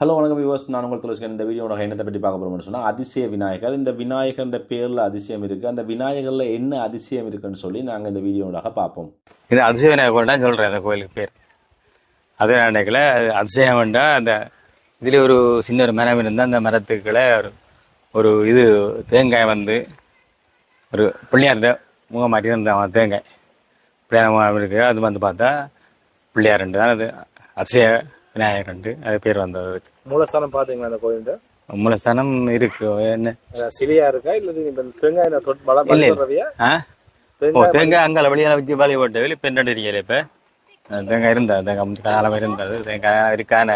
Hello வணக்கம் viewers நான் உங்கள் துளசிகன் இந்த வீடியோட என்னத்தை பற்றி பார்க்க போகிறோம்னு சொன்னால் அதிசய விநாயகர். இந்த விநாயகர்ன்ற பேரில் அதிசயம் இருக்குது அந்த விநாயகரில் என்ன அதிசயம் இருக்குன்னு சொல்லி நாங்கள் இந்த வீடியோடாக பார்ப்போம். இது அதிசய விநாயகர் தான் சொல்கிறேன் அந்த கோயிலுக்கு பேர். அது நினைக்கல அதிசயம் வேண்டாம் அந்த இதில் ஒரு சின்ன ஒரு மரம் இருந்தால் அந்த மரத்துக்குள்ள ஒரு ஒரு இது தேங்காய் வந்து ஒரு பிள்ளையார்ட முகம் மாட்டி இருந்த தேங்காய். பிள்ளையார் முகம் இருக்குது அது வந்து பார்த்தா பிள்ளையார் தான் அது அதிசய விநாயகர்ண்டு அது பேர் வந்தது. அதுக்கு. மூலஸ்தானம் பாத்தீங்களா அந்த கோயில் மூலஸ்தானம் இருக்கு. என்ன? சிலையா இருக்கா? இல்ல தேங்காய் பலம் ஓ தேங்காய் அங்கே வெளியால வச்சு வழி போட்டு வெளியே பெண்ணு இருக்கல இப்போ. தேங்காய் இருந்தா தேங்காய் முந்தி காலம் இருந்தது தேங்காய் இருக்கான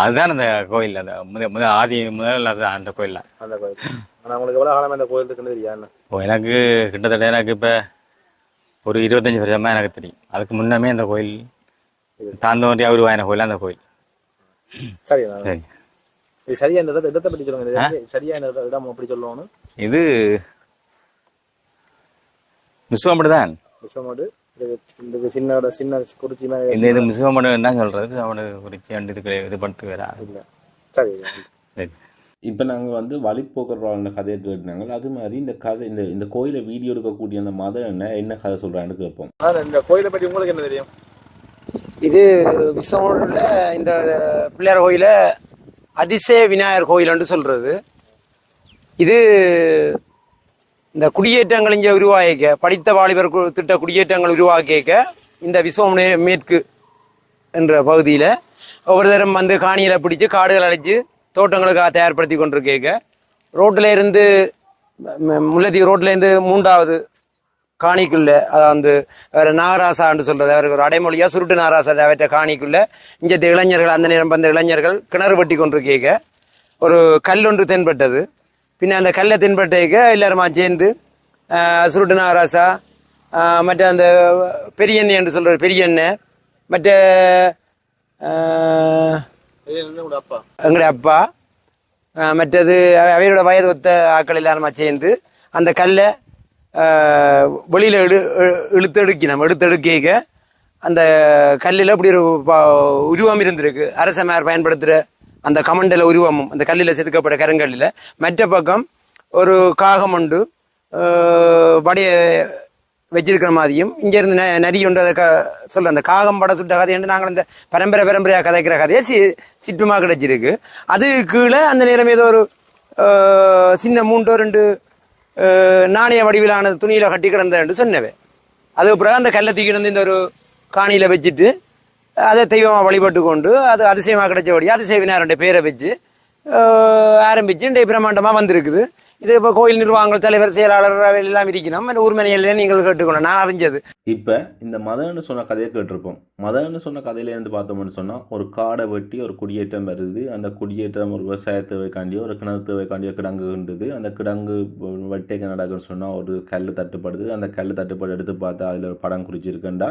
அதுதான் அந்த கோயில். அந்த முத முத ஆதி முதல் அந்த கோயில் அந்த கோயில். ஆனா உங்களுக்கு எவ்வளவு காலமா இந்த கோயில் இருக்குன்னு தெரியா எனக்கு கிட்டத்தட்ட எனக்கு இப்போ ஒரு இருபத்தஞ்சி வருஷமா எனக்கு தெரியும். அதுக்கு முன்னமே அந்த கோயில் தாந்தோன்றி உருவாயின கோயில் அந்த கோயில் சரி இது சரியான இடத்தை இடத்தை பற்றி சொல்லுங்க இது சரியான இடம் அப்படி சொல்லணும் இது மிஸ்வம்படு தான் இந்த சின்ன சின்ன குறிச்சி இந்த இது மிஸ்வம்படு என்ன சொல்றது அவனு குறிச்சி ரெண்டு இதுக்கு இது படுத்து வேற இல்ல சரி சரி இப்போ நாங்கள் வந்து வழிப்போக்கர்களான கதையை கேட்டாங்க அது மாதிரி இந்த கதை இந்த இந்த கோயிலை வீடியோ எடுக்கக்கூடிய அந்த மதம் என்ன என்ன கதை சொல்கிறான்னு கேட்போம் இந்த கோயிலை பற்றி உங்களுக்கு என்ன தெரியும் இது விஸ்வமூரில் இந்த பிள்ளையார் கோயில அதிசய விநாயகர் கோயில் என்று இது இந்த குடியேற்றங்கள் இங்கே உருவாக்கிக்க படித்த வாலிபர் திட்ட குடியேற்றங்கள் உருவாக்கிக்க இந்த விஸ்வம் மேற்கு என்ற பகுதியில் ஒவ்வொரு தரம் வந்து காணியில் பிடிச்சி காடுகள் அழைச்சி தோட்டங்களுக்காக தயார்படுத்தி கொண்டிருக்கேக்க ரோட்டில் இருந்து முல்லதி ரோட்டிலேருந்து மூன்றாவது காணிக்குள்ள அதாவது வேறு நாகராசான்னு சொல்கிறது அவருக்கு ஒரு அடைமொழியாக சுருட்டு நாகராசா காணிக்குள்ளே காணிக்குள்ள இந்த இளைஞர்கள் அந்த நேரம் வந்த இளைஞர்கள் கிணறு வெட்டி கொண்டிருக்கேக்க ஒரு கல் ஒன்று தென்பட்டது. பின்ன அந்த கல்லை தென்பட்டேக்க எல்லாருமா சேர்ந்து சுருட்டு நாகராசா மற்ற அந்த பெரியண்ணை என்று சொல்கிற பெரியண்ணை மற்ற அப்பா எங்களுடைய அப்பா மற்றது அவ- அவையோட வயது ஒத்த ஆட்கள் எல்லாருமா சேர்ந்து அந்த கல்லை வெளியில் இழு இழுத்தெடுக்கி நம்ம எடுக்கணும் அந்த கல்லில் அப்படி ஒரு உருவம் இருந்திருக்கு. அரசமார் பயன்படுத்துகிற அந்த கமண்டல உருவமும் அந்த கல்லில் செதுக்கப்பட்ட கருங்கல்லில். மற்ற பக்கம் ஒரு காகம் உண்டு ஆஹ், வடைய வச்சிருக்கிற மாதிரியும். இங்கேருந்து ந- நரி ஒன்று அதை க சொல்ல அந்த காகம் பட சுட்ட கதை என்று நாங்கள் இந்த பரம்பரை பரம்பரையாக கதைக்கிற கதையை சி சிற்பமாக கிடைச்சிருக்கு. அது கீழே அந்த நேரம் ஏதோ ஒரு சின்ன மூன்றோ ரெண்டு நாணய வடிவிலான துணியில கட்டி கிடந்த என்று சொன்னவே அதுக்கு பிறகு அந்த கல்லை தூக்கி வந்து இந்த ஒரு காணியில வச்சுட்டு அதை தெய்வமாக வழிபட்டு கொண்டு அது அதிசயமாக கிடைச்சபடி அதிசய விநாயகருடைய பேரை வச்சு ஆரம்பிச்சு இன்றைய பிரம்மாண்டமாக வந்திருக்குது இது இப்போ கோயில் நிர்வாகங்கள் தலைவர் செயலாளர் எல்லாம் இருக்கணும். அந்த ஊர்மனையில நீங்கள் கேட்டுக்கணும். நான் அறிஞ்சது. இப்போ இந்த மதம்னு சொன்ன கதையை கேட்டிருப்போம். மதம்னு சொன்ன கதையிலேருந்து பார்த்தோம்னு சொன்னால் ஒரு காடை வெட்டி ஒரு குடியேற்றம் வருது. அந்த குடியேற்றம் ஒரு விவசாயத்தேவைக்காண்டியோ ஒரு கிணறு தேவைக்காண்டியோ கிடங்கு உண்டுது அந்த கிடங்கு வெட்டைக்கு நடக்குன்னு சொன்னால் ஒரு கல் தட்டுப்படுது. அந்த கல் தட்டுப்பாடு எடுத்து பார்த்தா அதில் ஒரு படம் குறிச்சிருக்கேன்டா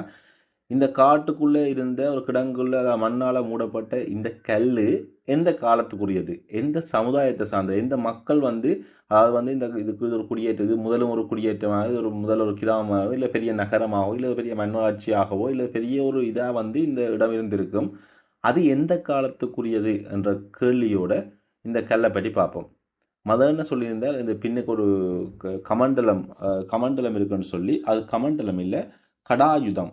இந்த காட்டுக்குள்ளே இருந்த ஒரு கிடங்குள்ள அதாவது மண்ணால் மூடப்பட்ட இந்த கல் எந்த காலத்துக்குரியது? எந்த சமுதாயத்தை சார்ந்த எந்த மக்கள் வந்து அதாவது வந்து இந்த இதுக்கு இது ஒரு குடியேற்றம் இது முதலும் ஒரு குடியேற்றமாக இது ஒரு முதல் ஒரு கிராமமாகவோ இல்லை பெரிய நகரமாகவோ இல்லை பெரிய மண்ணாட்சியாகவோ இல்லை பெரிய ஒரு இதாக வந்து இந்த இடம் இருந்திருக்கும். அது எந்த காலத்துக்குரியது என்ற கேள்வியோட இந்த கல்லை பற்றி பார்ப்போம். மதன்னு சொல்லியிருந்தால் இந்த பின்னுக்கு ஒரு க- கமண்டலம் கமண்டலம் இருக்குன்னு சொல்லி அது கமண்டலம் இல்லை கடாயுதம்.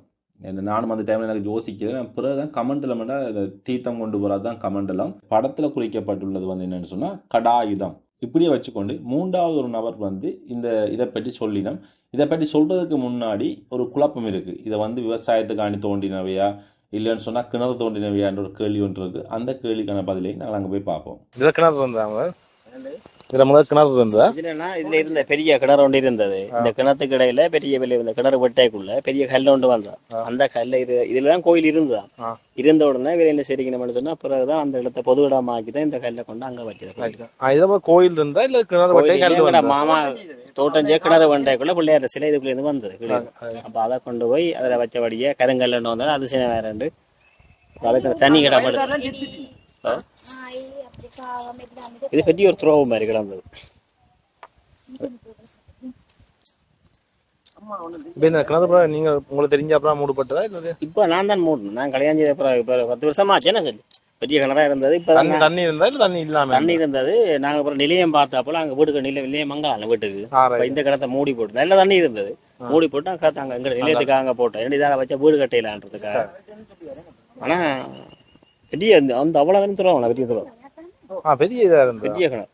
என்ன நானும் அந்த டைமில் எனக்கு யோசிக்கிறேன். நான் பிறகு தான் கமண்டலம்னா இந்த தீர்த்தம் கொண்டு போகிறது தான் கமண்டலம் படத்தில் குறிக்கப்பட்டுள்ளது வந்து என்னென்னு சொன்னால் கடாயுதம். இப்படியே வச்சுக்கொண்டு மூன்றாவது ஒரு நபர் வந்து இந்த இதை பற்றி சொல்லினோம். இதை பற்றி சொல்கிறதுக்கு முன்னாடி ஒரு குழப்பம் இருக்குது இதை வந்து விவசாயத்துக்காண்டி தோண்டினவையா? இல்லைன்னு சொன்னால் கிணறு தோண்டினவையான்ற ஒரு கேள்வி ஒன்று இருக்குது அந்த கேள்விக்கான பதிலை நாங்கள் அங்கே போய் பார்ப்போம். இதில் கிணறு இருந்தாங்க இதுல முதல் கிணறு இருந்தா இதுலன்னா இதுல இருந்த பெரிய கிணறு ஒன்று இருந்தது. இந்த கிணத்துக்கு இடையில பெரிய பெரிய இந்த கிணறு வெட்டைக்குள்ள பெரிய கல் ஒன்று வந்தா அந்த கல்ல இது இதுலதான் கோயில் இருந்ததா? இருந்த உடனே இவரை என்ன செய்யணும்னு சொன்னா பிறகுதான் அந்த இடத்த பொது இடமாக்கி தான் இந்த கல்லை கொண்டு அங்க வச்சது கோயில் இருந்தா இல்ல கிணறு வெட்டை? மாமா தோட்டஞ்சே கிணறு வெண்டைக்குள்ள பிள்ளையார் சிலை இதுக்குள்ள இருந்து வந்தது. அப்ப அதை கொண்டு போய் அதுல வச்சபடியே கருங்கல் வந்தது. அதிசயம் வேற உண்டு. அதுக்கு தண்ணி கிடப்படுது இது பெரிய ஒரு துரோகம் மாதிரி கிடந்தது அப்புறம் நீங்க உங்களுக்கு தெரிஞ்ச அப்புறம் மூடப்பட்டதா இல்லது? இப்போ நான் தான் மூடணும். நான் கல்யாணம் பிறகு இப்போ பத்து வருஷமாச்சு என்ன சொல்லி பெரிய கிணறா இருந்தது இப்போ தண்ணி தண்ணி இருந்தா இல்ல தண்ணி இல்லாம தண்ணி இருந்தது. நாங்கள் அப்புறம் நிலையம் பார்த்தப்போல அங்கே வீட்டுக்கு நிலையம் நிலையம் மங்கலாம் வீட்டுக்கு. இந்த கிணத்தை மூடி போட்டு நல்ல தண்ணி இருந்தது. மூடி போட்டு அங்கே அங்கே எங்க நிலையத்துக்கு அங்கே போட்டோம் ரெண்டு இதாக வச்சா வீடு கட்டையிலான்றதுக்காக ஆனா பெரிய அந்த அந்த அவ்வளோ தருவாங்களா பெரிய தருவாங்க ஆ பெரிய இதா இருந்தா? பெரிய கிணறு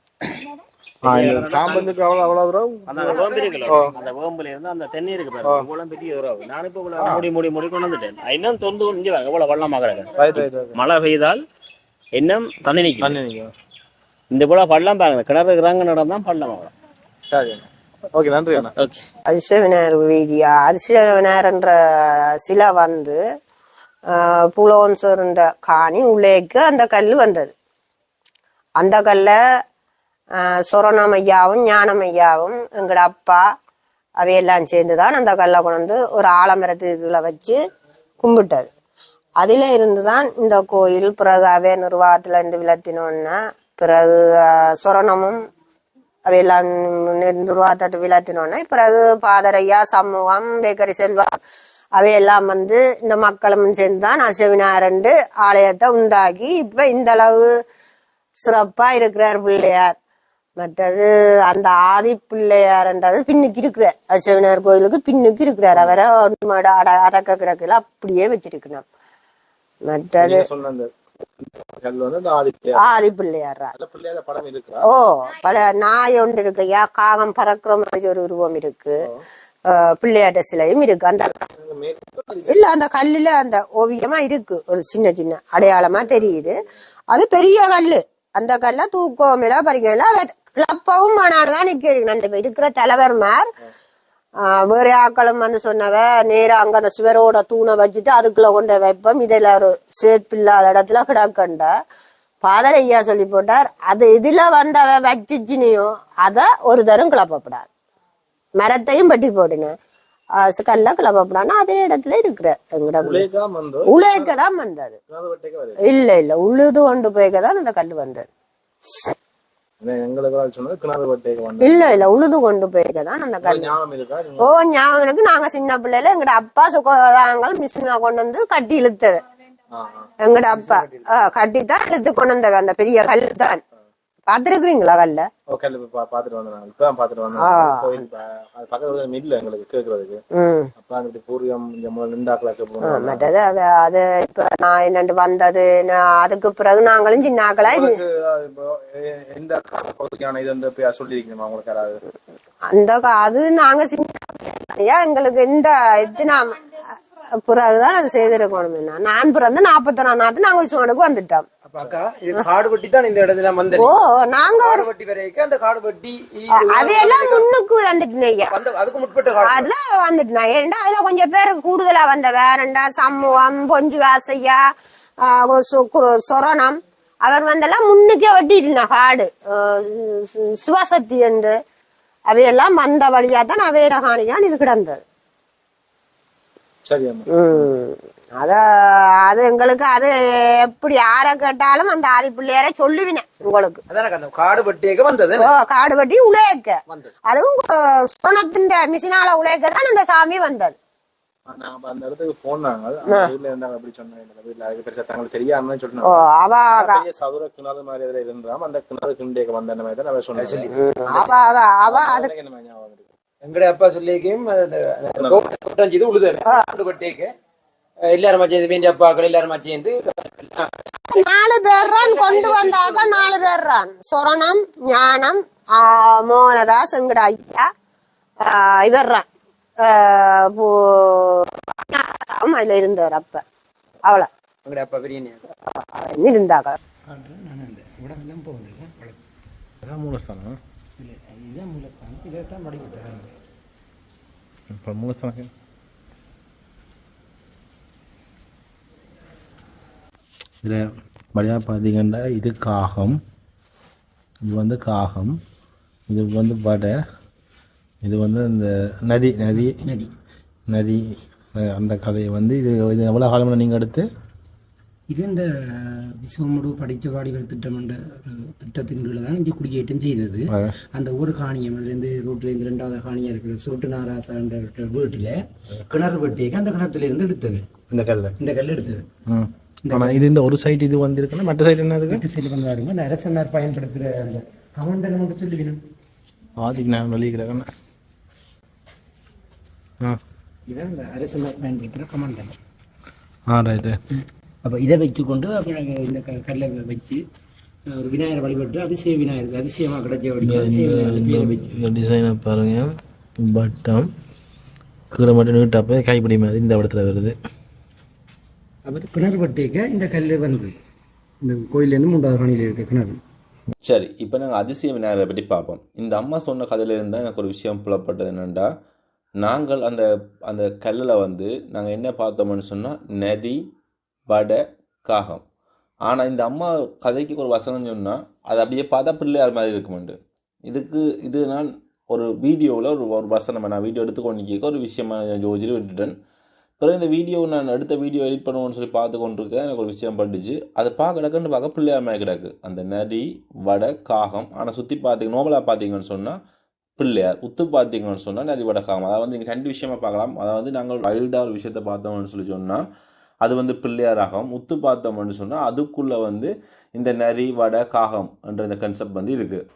ஆ, இந்த சாம்பலுக்கு அவ்வளவு அவ்வளவு தூரம் அந்த அந்த வேம்பு இருக்குல்ல அந்த வேம்புல இருந்து அந்த தென்னீருக்கு பாருங்க இவ்வளவு பெரிய உறவு. நான் இப்போ இவ்வளவு மூடி மூடி மூடி கொண்டு வந்துட்டேன். இன்னும் தொந்து இங்கே பாருங்க இவ்வளவு வள்ளமாக கிடக்கு. மழை பெய்தால் இன்னும் தண்ணி நிற்கும் தண்ணி இந்த போல பள்ளம் பாருங்க கிணறு இருக்கிறாங்க நடந்தான் பள்ளம் ஆகும் சரி. ஓகே நன்றி அண்ணா. ஓகே. அதிசயவிநாயகர் வீதியா அதிசயவிநாயகர் என்ற சிலை வந்து புலோன்சர்ன்ற காணி உள்ளேக்கு அந்த கல் வந்தது. அந்த கல்லை சுரணமையாவும் ஞானமையாவும் எங்களோட அப்பா அவையெல்லாம் சேர்ந்து தான் அந்த கல்லை கொண்டு வந்து ஒரு ஆலமரத்துக்குள்ள வச்சு கும்பிட்டது. அதில் இருந்து தான் இந்த கோயில் பிறகு அவே நிர்வாகத்தில் இருந்து விளத்தினோன்னா பிறகு சுரணமும் சொரணமும் அவையெல்லாம் நிர்வாகத்தை விளத்தினோடனே பிறகு பாதரையா சமூகம் பேக்கரி செல்வம் அவையெல்லாம் வந்து இந்த மக்களும் சேர்ந்து தான் அசவினாரண்டு ஆலயத்தை உண்டாக்கி இப்போ இந்த அளவு சிறப்பா இருக்கிறார் பிள்ளையார். மற்றது அந்த ஆதி பிள்ளையார்ன்றது பின்னுக்கு இருக்கிறார் அசவினார் கோயிலுக்கு பின்னுக்கு இருக்கிறார். அவரை ஒன்றுமேட அட அடக்க கிடக்குல அப்படியே வச்சிருக்கணும். மற்றது ஆதி பிள்ளையார். ஓ பல நாய் ஒன்று இருக்கு யா காகம் பறக்கிற மாதிரி ஒரு உருவம் இருக்கு. பிள்ளையாட்ட சிலையும் இருக்கு. அந்த இல்ல அந்த கல்லுல அந்த ஓவியமா இருக்கு. ஒரு சின்ன சின்ன அடையாளமா தெரியுது. அது பெரிய கல்லு. அந்த கல்ல தூக்கமில பறிக்கல கிளப்பவும் மாநாடுதான் நிக்கிறீங்க அந்த இருக்கிற தலைவர்மார் ஆஹ் வேற ஆக்களும் வந்து சொன்னவ நேரா அங்க அந்த சுவரோட தூணை வச்சுட்டு அதுக்குள்ள கொண்டு வைப்போம் இதுல ஒரு சேர்ப்பு இல்லாத இடத்துல கிடக்கண்ட பாதர் ஐயா சொல்லி போட்டார். அது இதுல வந்தவ வச்சிச்சினியோ அத ஒரு தரம் கிளப்பப்படாது. மரத்தையும் பட்டி போட்டினேன் கல்ல கிளப்பப்படானா அதே இடத்துல இருக்கிற எங்கட உழைக்க தான் வந்தது. இல்ல இல்ல உழுது கொண்டு போய்க்க தான் அந்த கல் வந்தது. இல்ல இல்ல உழுது கொண்டு போய்க்க தான் அந்த கல். ஓ ஞாபகம் எனக்கு நாங்க சின்ன பிள்ளையில எங்கட அப்பா சுகதாங்கள் மிஷினா கொண்டு வந்து கட்டி இழுத்தது. எங்கட அப்பா கட்டி தான் இழுத்து கொண்டு வந்தவ அந்த பெரிய கல் தான். பாத்துருக்குறீங்களா கல்ல? பாத்துட்டு வந்தேன். இப்பதான் பாத்துட்டு வந்தேன். கோயில் ப- அது பக்கத்துல மில்ல எங்களுக்கு கேக்குறதுக்கு. அப்ப அங்கிட்டு பூர்வம் இந்த போனோம் மற்றது அது அது இப்ப நான் என்னண்டு வந்தது அதுக்கு பிறகு நாங்களும் சின்னாக்களா இது- எந்த பகுதிக்கான இது சொல்லியிருக்கீங்களா உங்களுக்கு யாராவது? அந்த அது நாங்க சின்ன எங்களுக்கு இந்த எத்தனை பிறகுதான் அது செய்திருக்கணும் நான் பிறந்து நாற்பத்தொன்னாம் நாத்து நாங்க விசுவனுக்கு வந்துட்டோம். அக்கா இது காடு வெட்டி தான் இந்த இடத்துல வந்தது? ஓ நாங்க ஒரு காடு வெட்டி வரைக்கும் அந்த காடு வெட்டி அதையெல்லாம் முன்னுக்கு வந்துட்டேன் ஐயா. வந்து அதுக்கு முற்பட்ட காடு. அதுல ஏன்டா கொஞ்சம் பேர் கூடுதலா வந்த வேறண்டா சமூகம் பொஞ்சு வாசையா சொரணம். அவர் வந்தெல்லாம் முன்னுக்கே வெட்டிட்டு காடு. சிவசக்தி என்று. அவையெல்லாம் வந்த வழியா தான் அவையிட காணிக்கான் இது கிடந்தது. சரி அம்மா. உம் அத அது எங்களுக்கு அது எப்படி யார கேட்டாலும் அந்த ஆதி பிள்ளையார சொல்லுவினேன் உங்களுக்கு. அதான கண்ணு காடு வெட்டியக்க வந்தது ஓ, காடு வெட்டி உழைக்க. அதுவும் சொனத்தின் மிஷினால உழைக்க தான் அந்த சாமி வந்தது. நான் அப்ப அப்பா சொல்லியும் இது உழுது காடு வெட்டியக்க. எல்லாரும் சேர்ந்து வேண்டிய அப்பாக்கள் எல்லாரும் சேர்ந்து நாலு பேர்றான் கொண்டு வந்தாக்க நாலு பேர்றான். சொரணம் ஞானம் ஆ, மோகனதாஸ் எங்கட ஐயா ஆமா, இதுல இருந்தார் அப்ப. எங்கட அப்பா பெரிய இருந்தாங்க. அதான் மூலஸ்தானம். இப்போ மூலஸ்தானம் இதில் வழியாக பார்த்தீங்கன்னா இது காகம். இது வந்து காகம். இது வந்து வடை. இது வந்து இந்த நதி நதி நதி. நதி அந்த கதையை வந்து இது இது எவ்வளோ காலமாக நீங்கள் எடுத்து? இது இந்த விஸ்வமுடு படித்த பாடிவர் திட்டம் என்ற திட்டத்தின் கீழே தான் இங்கே குடியேற்றம் செய்தது. அந்த ஒரு காணியம் அதுலேருந்து ரோட்லேருந்து ரெண்டாவது காணியாக இருக்கிற சுருட்டு நாராசான்ற வீட்டில் கிணறு வெட்டிக்கு அந்த கிணத்துல இருந்து எடுத்தது. இந்த கல்ல? இந்த கல் எடுத்தது. இது இந்த ஒரு சைடு இது வந்திருக்குன்னா மற்ற சைடு என்ன இருக்கு? சைடு பாருங்க இந்த அரசனார் பயன்படுத்துகிற அந்த கமண்டலம் மட்டும் சொல்லுவீங்க ஆதிக்கு நான் வெளியே கிடக்கணும். ஆ. இதான் இந்த அரசனார் பயன்படுத்துகிற கமண்டலம் ஆ ரைட்டு அப்போ இதை வச்சுக்கொண்டு அப்புறம் இந்த க- கல்லை வச்சு ஒரு விநாயகர் வழிபட்டு அதிசய விநாயகர் அதிசயமாக கிடைச்ச வச்சு. டிசைனை பாருங்க. பட்டம். கீழே மட்டும் நீட்டப்போ கைப்பிடி மாதிரி இந்த இடத்துல வருது. அப்புறம் கிணறு பட்டிக்க இந்த கல் வந்து. இந்த கோயிலேருந்து மூன்றாவது ராணியில் இருக்க கிணறு. சரி இப்போ நாங்கள் அதிசய விநாயகரை பற்றி பார்ப்போம். இந்த அம்மா சொன்ன கதையில இருந்தால் எனக்கு ஒரு விஷயம் புலப்பட்டது என்னென்னா நாங்கள் அந்த அந்த கல்லில் வந்து நாங்கள் என்ன பார்த்தோம்னு சொன்னால் நரி வடை காகம். ஆனால் இந்த அம்மா கதைக்கு ஒரு வசனம் சொன்னால் அது அப்படியே பார்த்தா பிள்ளையார் மாதிரி இருக்குமெண்டு. இதுக்கு இது நான் ஒரு வீடியோவில் ஒரு ஒரு வசனம் நான் வீடியோ எடுத்துக்கொண்டு கேட்க ஒரு விஷயமா யோசிச்சு விட்டுட்டேன். பிறகு இந்த வீடியோ நான் அடுத்த வீடியோ எடிட் பண்ணுவோன்னு சொல்லி பார்த்து கொண்டிருக்கேன். எனக்கு ஒரு விஷயம் பட்டுச்சு. அதை பார்க்க கிடக்குன்னு பார்க்க பிள்ளையாமே கிடக்கு. அந்த நரி வடை காகம் ஆனால் சுற்றி பார்த்தீங்க நோமலாக பார்த்தீங்கன்னு சொன்னால் பிள்ளையார் உத்து பார்த்தீங்கன்னு சொன்னால் நரி வடை காகம். அதாவது நீங்கள் ரெண்டு விஷயமா பார்க்கலாம். அதாவது நாங்கள் வைல்டாக ஒரு விஷயத்தை பார்த்தோம்னு சொல்லி சொன்னால் அது வந்து பிள்ளையாராகும். உத்து பார்த்தோம்னு சொன்னால் அதுக்குள்ளே வந்து இந்த நரி வடை காகம் என்ற இந்த கன்செப்ட் வந்து இருக்குது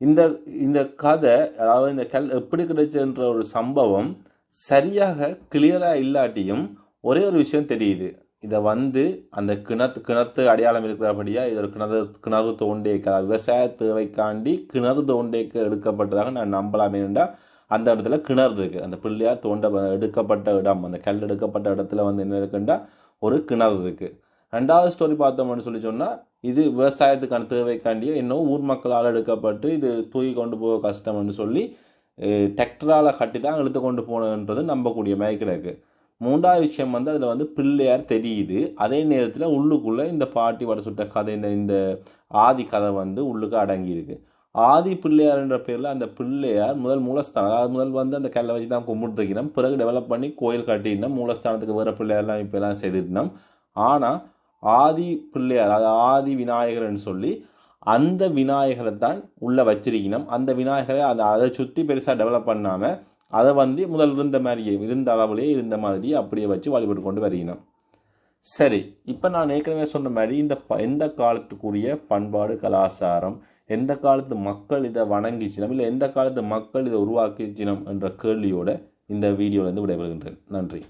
இந்த இந்த கதை அதாவது இந்த கல் எப்படி கிடைச்சன்ற ஒரு சம்பவம் சரியாக கிளியராக இல்லாட்டியும் ஒரே ஒரு விஷயம் தெரியுது. இதை வந்து அந்த கிணத்து கிணத்து அடையாளம் இருக்கிறபடியாக இது ஒரு கிணறு கிணறு தோண்டேக்க விவசாய தேவைக்காண்டி கிணறு தோண்டேக்க எடுக்கப்பட்டதாக நான் நம்பலாம். என்றால் அந்த இடத்துல கிணறு இருக்குது அந்த பிள்ளையார் தோண்ட எடுக்கப்பட்ட இடம் அந்த கல் எடுக்கப்பட்ட இடத்துல வந்து என்ன இருக்குன்னா ஒரு கிணறு இருக்குது ரெண்டாவது ஸ்டோரி பார்த்தோம்னு சொல்லி சொன்னால் இது விவசாயத்துக்கான தேவைக்காண்டியே இன்னும் ஊர் மக்களால் எடுக்கப்பட்டு இது தூக்கி கொண்டு போக கஷ்டம்னு சொல்லி டெக்டரால் கட்டி தான் இழுத்து கொண்டு போனதுன்றது நம்பக்கூடிய மாதிரி கிடக்கு மூன்றாவது விஷயம் வந்து அதில் வந்து பிள்ளையார் தெரியுது. அதே நேரத்தில் உள்ளுக்குள்ளே இந்த பாட்டி வடை சுட்ட கதை இந்த ஆதி கதை வந்து உள்ளுக்கு அடங்கியிருக்கு. ஆதி பிள்ளையார்ன்ற பேரில் அந்த பிள்ளையார் முதல் மூலஸ்தானம் அதாவது முதல் வந்து அந்த கல்லை வச்சு தான் கும்பிட்டுருக்கணும் பிறகு டெவலப் பண்ணி கோயில் கட்டினோம் மூலஸ்தானத்துக்கு வேறு பிள்ளையார்லாம் இப்போ எல்லாம் செய்துட்டோம் ஆனால் ஆதி பிள்ளையார் அது ஆதி விநாயகர்னு சொல்லி அந்த விநாயகரை தான் உள்ளே வச்சிருக்கணும். அந்த விநாயகரை அதை அதை சுற்றி பெருசாக டெவலப் பண்ணாமல் அதை வந்து முதல் இருந்த மாதிரியே இருந்த அளவுலேயே இருந்த மாதிரியே அப்படியே வச்சு வழிபட்டு கொண்டு வருகிறோம் சரி இப்போ நான் ஏற்கனவே சொன்ன மாதிரி இந்த ப எந்த காலத்துக்குரிய பண்பாடு கலாச்சாரம் எந்த காலத்து மக்கள் இதை வணங்கிச்சினம் இல்லை எந்த காலத்து மக்கள் இதை உருவாக்கிச்சினம் என்ற கேள்வியோட இந்த வீடியோலேருந்து விடைபெறுகின்றேன். நன்றி.